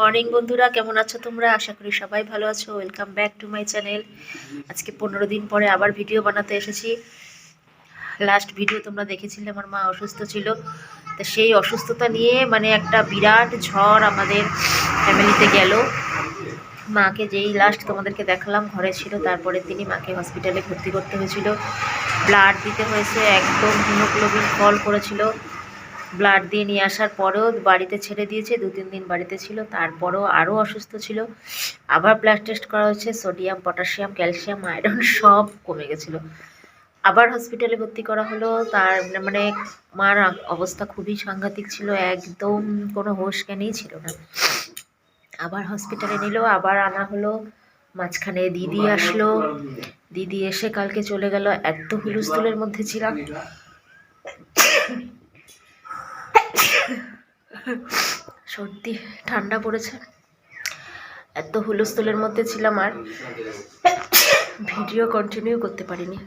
Morning বন্ধুরা, কেমন আছো তোমরা? আশা করি সবাই ভালো আছো। Welcome back to my channel আজকে পনেরো দিন পরে আবার ভিডিও বানাতে এসেছি। লাস্ট ভিডিও তোমরা দেখেছিলে, আমার মা অসুস্থ ছিল। তো সেই অসুস্থতা নিয়ে মানে একটা বিরাট ঝড় আমাদের ফ্যামিলিতে গেল। মাকে যেই লাস্ট তোমাদেরকে দেখালাম, ঘরে ছিল তারপরে তিনি মাকে হসপিটালে ভর্তি করতে হয়েছিল। ব্লাড দিতে হয়েছে, একদম হিমোগ্লোবিন ফল করেছিল। ব্লাড দিয়ে নিয়ে আসার পরেও বাড়িতে ছেড়ে দিয়েছে দু তিন দিন বাড়িতে ছিল তারপরেও আরও অসুস্থ ছিল। আবার ব্লাড টেস্ট করা হয়েছে সোডিয়াম পটাশিয়াম ক্যালসিয়াম আয়রন সব কমে গেছিল। আবার হসপিটালে ভর্তি করা হলো তার মানে মার অবস্থা খুবই সাংঘাতিক ছিল একদম কোনো হোশ জ্ঞানেই ছিল না। আবার হসপিটালে নিল আবার আনা হলো মাঝখানে দিদি আসলো। দিদি এসে কালকে চলে গেল এত হুলুস্থুলের মধ্যে ছিলাম। সর্দি, ঠান্ডা পড়েছে। এত হুলস্থুলের মধ্যে ছিলাম আর ভিডিও কন্টিনিউ করতে পারিনি।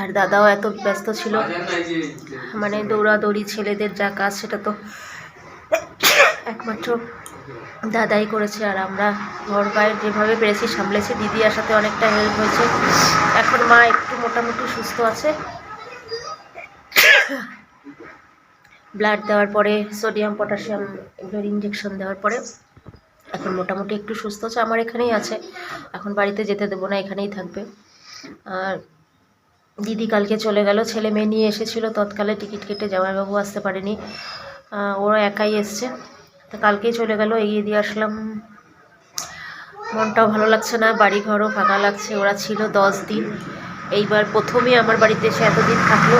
আর দাদাও এত ব্যস্ত ছিল। মানে দৌড়াদৌড়ি, ছেলেদের যা কাজ, সেটা তো একমাত্র দাদাই করেছে। আর আমরা ঘর বাইরে যেভাবে পেরেছি, সামলেছি। দিদি আসাতে অনেকটা হেল্প হয়েছে। এখন মা একটু মোটামুটি সুস্থ আছে। ব্লাড দেওয়ার পরে, সোডিয়াম, পটাশিয়াম এগুলোর ইঞ্জেকশন দেওয়ার পরে, এখন মোটামুটি একটু সুস্থ আছে, আমার এখানেই আছে। এখন বাড়িতে যেতে দেবো না, এখানেই থাকবে। আর দিদি কালকে চলে গেল, ছেলে মেয়ে নিয়ে এসেছিল, তৎকালে টিকিট কেটে জামাইবাবু আসতে পারেনি। ওরা একাই এসছে। তো কালকেই চলে গেল, এগিয়ে দিয়ে আসলাম। মনটাও ভালো লাগছে না বাড়ি ঘরও ফাঁকা লাগছে, ওরা ছিল দশ দিন। এইবার প্রথমে আমার বাড়িতে এসে এতদিন থাকল।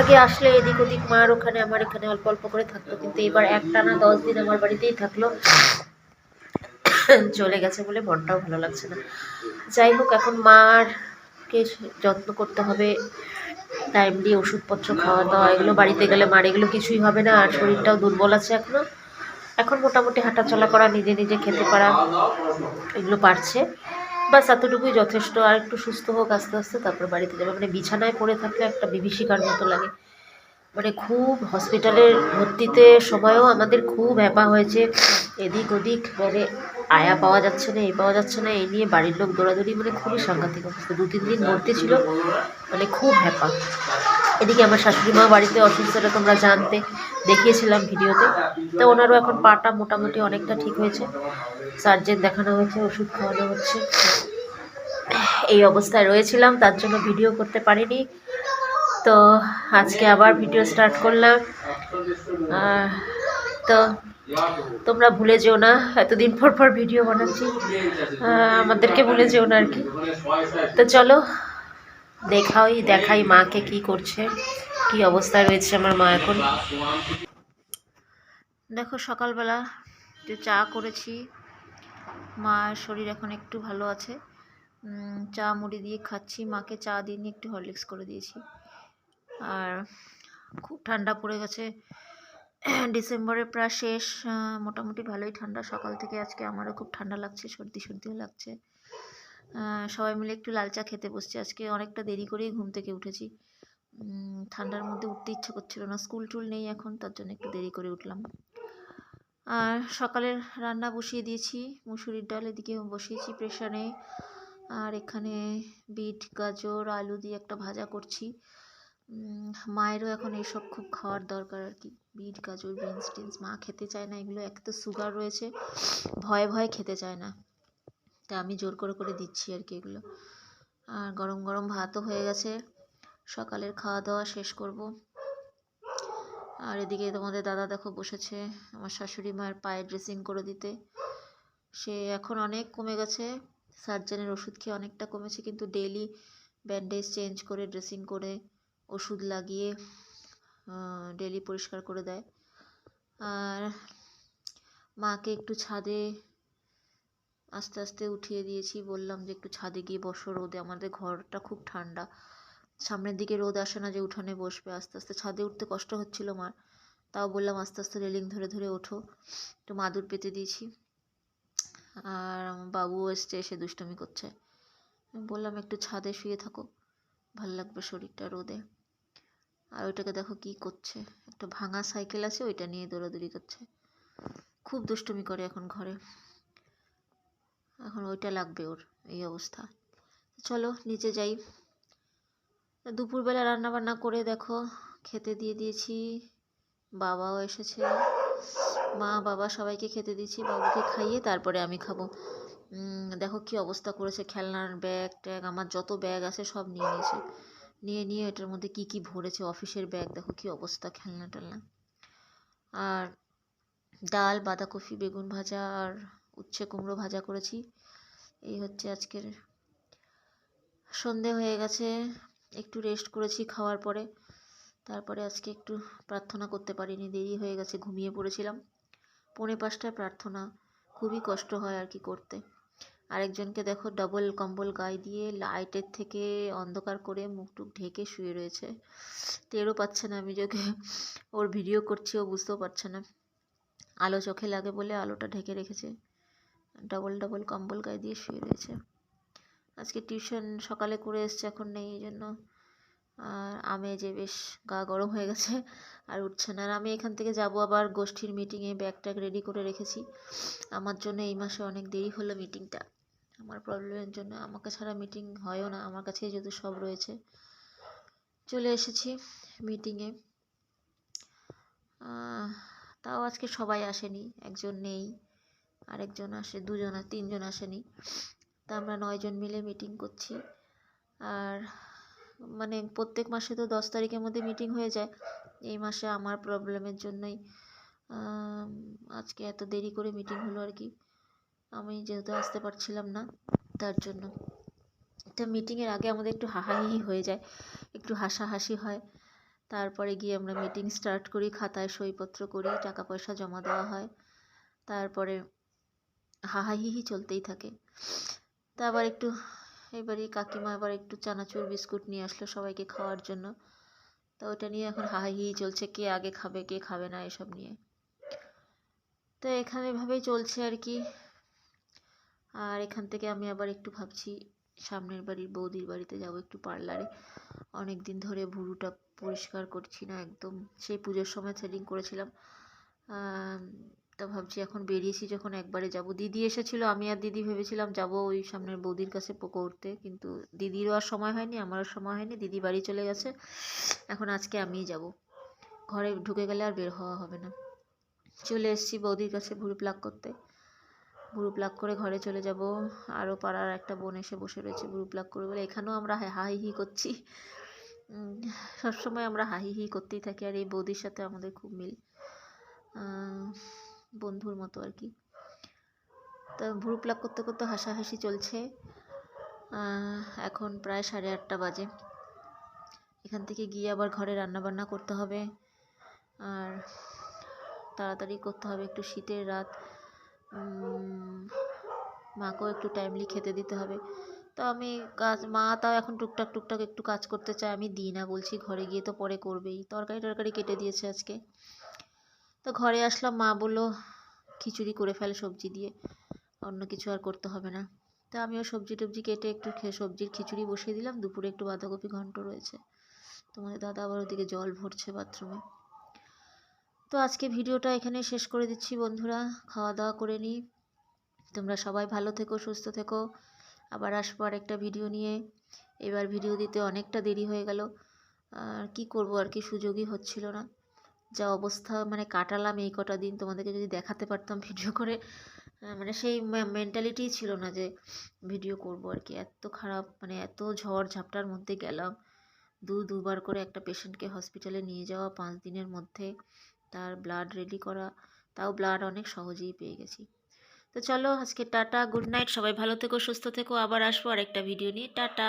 আগে আসলে এদিক ওদিক মার ওখানে, আমার এখানে অল্প অল্প করে থাকতো, কিন্তু এবার একটানা দশ দিন আমার বাড়িতেই থাকল। চলে গেছে বলে মনটাও ভালো লাগছে না। যাই হোক, এখন মারকে যত্ন করতে হবে। টাইমলি ওষুধপত্র খাওয়া দাওয়া এগুলো বাড়িতে গেলে মার, এগুলো কিছুই হবে না, আর শরীরটাও দুর্বল আছে এখনও। এখন মোটামুটি হাঁটা চলা করা, নিজে নিজে খেতে পারা, এগুলো পারছে। বাস এতটুকুই যথেষ্ট। আর একটু সুস্থ হোক আস্তে আস্তে, তারপর বাড়িতে যাবে। মানে বিছানায় পড়ে থাকলে একটা বিভীষিকার মতো লাগে। মানে খুব হসপিটালের ভর্তিতে সময়ও আমাদের খুব হ্যাপা হয়েছে। এদিক ওদিক মানে আয়া পাওয়া যাচ্ছে না এই পাওয়া যাচ্ছে না এই নিয়ে বাড়ির লোক দৌড়াদৌড়ি মানে খুবই সাংঘাতিক অবস্থা। দু তিন দিন ভর্তি ছিল মানে খুব হ্যাপা। এদিকে আমার শাশুড়ি মা বাড়িতে অসুস্থতা তোমরা জানতে দেখিয়েছিলাম ভিডিওতে। তো ওনারও এখন পাটা মোটামুটি অনেকটা ঠিক হয়েছে। সার্জেন দেখানো হয়েছে, ওষুধ খাওয়ানো হচ্ছে। এই অবস্থায় রয়েছিলাম, তার জন্য ভিডিও করতে পারিনি। তো আজকে আবার ভিডিও স্টার্ট করলাম। তো তোমরা ভুলে যেও না, এতদিন পর পর ভিডিও বানাচ্ছি। আমাদেরকে ভুলে যেও না আর কি। তো চলো দেখাই দেখাই মাকে কি করছে, কি অবস্থায় রয়েছে আমার মা এখন। দেখো সকালবেলা যে চা করেছি মায়ের শরীর এখন একটু ভালো আছে। চা মুড়ি দিয়ে খাচ্ছি, মাকে চা দিয়ে নিয়ে একটু হরলিক্স করে দিয়েছি। আর খুব ঠান্ডা পড়ে গেছে। ডিসেম্বরের প্রায় শেষ মোটামুটি ভালোই ঠান্ডা। সকাল থেকে আজকে আমারও খুব ঠান্ডা লাগছে, সর্দি সর্দিও লাগছে। সবাই মিলে একটু লাল চা খেতে বসছি। আজকে অনেকটা দেরি করেই ঘুম থেকে উঠেছি। ঠান্ডার মধ্যে উঠতে ইচ্ছে করছিল না। স্কুল টুল নেই এখন, তার জন্য একটু দেরি করে উঠলাম। আর সকালের রান্না বসিয়ে দিয়েছি। মুসুরির ডাল এদিকে বসিয়েছি প্রেশারে। আর এখানে বিট, গাজর, আলু দিয়ে একটা ভাজা করছি। মায়েরও এখন এইসব খুব খাওয়ার দরকার আর কি। বিট, গাজর, বিনস, টিনস মা খেতে চায় না, এগুলো এক তো সুগার রয়েছে। ভয়ে ভয়ে খেতে চায় না। তা আমি জোর করে করে দিচ্ছি আর কি এগুলো। আর গরম গরম ভাতও হয়ে গেছে। সকালের খাওয়া দাওয়া শেষ করব। আর এদিকে তোমাদের দাদা দেখো বসেছে আমার শাশুড়ি মায়ের পায়ে ড্রেসিং করে দিতে। সে এখন অনেক কমে গেছে। সার্জেনের ওষুধ খেয়ে অনেকটা কমেছে কিন্তু ডেইলি ব্যান্ডেজ চেঞ্জ করে ড্রেসিং করে, ওষুধ লাগিয়ে ডেলি পরিষ্কার করে দেয়। আর মাকে একটু ছাদে আস্তে আস্তে উঠিয়ে দিয়েছি। বললাম যে, একটু ছাদে গিয়ে বসো, রোদে আমাদের ঘরটা খুব ঠান্ডা। সামনের দিকে রোদ আসে না যে, উঠানে বসবে। আস্তে আস্তে ছাদে উঠতে কষ্ট হচ্ছিল মার। তাও বললাম, আস্তে আস্তে রেলিং ধরে ধরে ওঠো। একটু মাদুর পেতে দিয়েছি। আর আমার বাবুও এসছে, এসে দুষ্টুমি করছে। বললাম, একটু ছাদে শুয়ে থাকো, ভালো লাগবে শরীরটা রোদে। আর ওইটাকে দেখো কি করছে। একটা ভাঙা সাইকেল আছে, ওইটা নিয়ে দৌড়াদৌড়ি করছে। খুব দুষ্টুমি করে এখন ঘরে। এখন ওইটা লাগবে ওর, এই অবস্থা। চলো, নিচে যাই। দুপুরবেলা রান্না বান্না করে দেখো, খেতে দিয়ে দিয়েছি, বাবাও এসেছে। মা, বাবা সবাইকে খেতে দিয়েছি, বাবুকে খাইয়ে তারপরে আমি খাব। দেখো কি অবস্থা করেছে, খেলনার ব্যাগ ট্যাগ, আমার যত ব্যাগ আছে সব নিয়ে নিয়েছে। নিয়ে নিয়ে এটার মধ্যে কি কি ভরেছে, অফিসের ব্যাগ, দেখো কি অবস্থা খেলনা টেলনা। আর ডাল, বাঁধাকপি, বেগুন ভাজা, আর উচ্ছে কুমড়ো ভাজা করেছি। এই হচ্ছে আজকের সন্ধে হয়ে গেছে। একটু রেস্ট করেছি খাওয়ার পরে। তারপরে আজকে একটু প্রার্থনা করতে পারিনি, দেরি হয়ে গেছে, ঘুমিয়ে পড়েছিলাম। পৌনে পাঁচটায় প্রার্থনা, খুবই কষ্ট হয় আর কি করতে। আরেকজনকে দেখো ডাবল কম্বল গায়ে দিয়ে লাইটের থেকে অন্ধকার করে মুখ টুক ঢেকে শুয়ে রয়েছে। টেরও পাচ্ছে না আমি যোগে ওর ভিডিও করছি, ও বুঝতেও পারছে না। আলো চোখে লাগে বলে আলোটা ঢেকে রেখেছে। ডাবল ডাবল কম্বল গায়ে দিয়ে শুয়ে রয়েছে। আজকে টিউশন সকালে করে এসছে, এখন নেই এই জন্য। আর আমেজে বেশ গা গরম হয়ে গেছে, আর উঠছে না। আর আমি এখান থেকে যাব আবার গোষ্ঠীর মিটিংয়ে ব্যাগ ট্যাগ রেডি করে রেখেছি। আমার জন্য এই মাসে অনেক দেরি হলো মিটিংটা আমার প্রবলেমের জন্য আমাকে ছাড়া মিটিং হয়ও না, আমার কাছেই যেহেতু সব রয়েছে। চলে এসেছি মিটিংয়ে তাও আজকে সবাই আসেনি, একজন নেই। আরেকজন আসে, দুজন আর তিনজন আসেনি। তা আমরা নয়জন মিলে মিটিং করছি। আর মানে প্রত্যেক মাসে তো দশ তারিখের মধ্যে মিটিং হয়ে যায়। এই মাসে আমার প্রবলেমের জন্যই আজকে এত দেরি করে মিটিং হলো আর কি। আমি যেহেতু আসতে পারছিলাম না, তার জন্য। তা মিটিংয়ের আগে আমাদের একটু হাহাহি হয়ে যায়, একটু হাসাহাসি হয়। তারপরে গিয়ে আমরা মিটিং স্টার্ট করি, খাতায় সইপত্র করি, টাকা পয়সা জমা দেওয়া হয়। তারপরে হাহাহিহি চলতেই থাকে। তা আবার একটু এবারই কাকিমা আবার একটু চানাচুর বিস্কুট নিয়ে আসলো সবাইকে খাওয়ার জন্য। তো ওটা নিয়ে এখন হাহাহি চলছে, কে আগে খাবে, কে খাবে না এসব নিয়ে। তো এখানে এভাবেই চলছে আর কি। আর এখান থেকে আমি আবার একটু ভাবছি, সামনের বাড়ির বৌদির বাড়িতে যাব একটু পার্লারে। অনেক দিন ধরে ভুরুটা পরিষ্কার করছি না একদম। সেই পুজোর সময় থ্রেডিং করেছিলাম। তা ভাবছি এখন বেরিয়েছি যখন একবারে যাব। দিদি এসেছিল, আমি আর দিদি ভেবেছিলাম যাব ওই সামনের বৌদির কাছে করতে। কিন্তু দিদিরও আর সময় হয়নি, আমারও সময় হয়নি, দিদি বাড়ি চলে গেছে। এখন আজকে আমিই যাব। ঘরে ঢুকে গেলে আর বের হওয়া হবে না। চলে এসেছি বৌদির কাছে ভুরু প্লাক করতে। ভুরু প্লাক করে ঘরে চলে যাব। আরও পাড়ার একটা বোন এসে বসে রয়েছে ভুরু প্লাক করে বলে, এখানেও আমরা হাই হি করছি। সবসময় আমরা হাহি হি করতেই থাকি আর এই বৌদির সাথে আমাদের খুব মিল। বন্ধুর মতো আর কি। তা ভুরু প্লাক করতে করতে হাসাহাসি চলছে। এখন প্রায় সাড়ে আটটা বাজে। এখান থেকে গিয়ে আবার ঘরে রান্না বান্না করতে হবে। আর তাড়াতাড়ি করতে হবে একটু শীতের রাত। মাকেও একটু টাইমলি খেতে দিতে হবে। তো আমি কাজ, মা তাও এখন টুকটাক টুকটাক একটু কাজ করতে চায়, আমি দিই না বলছি, ঘরে গিয়ে তো পরে করবেই। তরকারি টরকারি কেটে দিয়েছে আজকে। তো ঘরে আসলাম, মা বলল, খিচুড়ি করে ফেলে সবজি দিয়ে, অন্য কিছু আর করতে হবে না। তা আমিও সবজি টবজি কেটে একটু সবজির খিচুড়ি বসিয়ে দিলাম, দুপুরে একটু বাঁধাকপি ঘন্ট রয়েছে। তোমাদের দাদা আবার ওদিকে জল ভরছে বাথরুমে। তো আজকে ভিডিওটা এখানে শেষ করে দিচ্ছি বন্ধুরা খাওয়া দাওয়া করে নিই। তোমরা সবাই ভালো থেকো, সুস্থ থেকো। আবার আসব আরেকটা ভিডিও নিয়ে। এবার ভিডিও দিতে অনেকটা দেরি হয়ে গেল। আর কী করব, আর কি সুযোগই হচ্ছিল না। যা অবস্থা মানে কাটালাম এই কটা দিন তোমাদেরকে যদি দেখাতে পারতাম ভিডিও করে মানে সেই মেন্টালিটিই ছিল না যে ভিডিও করব আর কি। এত খারাপ মানে এত ঝড় ঝাপটার মধ্যে গেলাম। দু, দুবার করে একটা পেশেন্টকে হসপিটালে নিয়ে যাওয়া, পাঁচ দিনের মধ্যে তার ব্লাড রেডি করা, তাও ব্লাড অনেক সহজেই পেয়ে গেছি। তো চলো, আজকে টাটা গুড নাইট সবাই ভালো থেকো, সুস্থ থেকো, আবার আসব আর একটা ভিডিও নিয়ে। টাটা!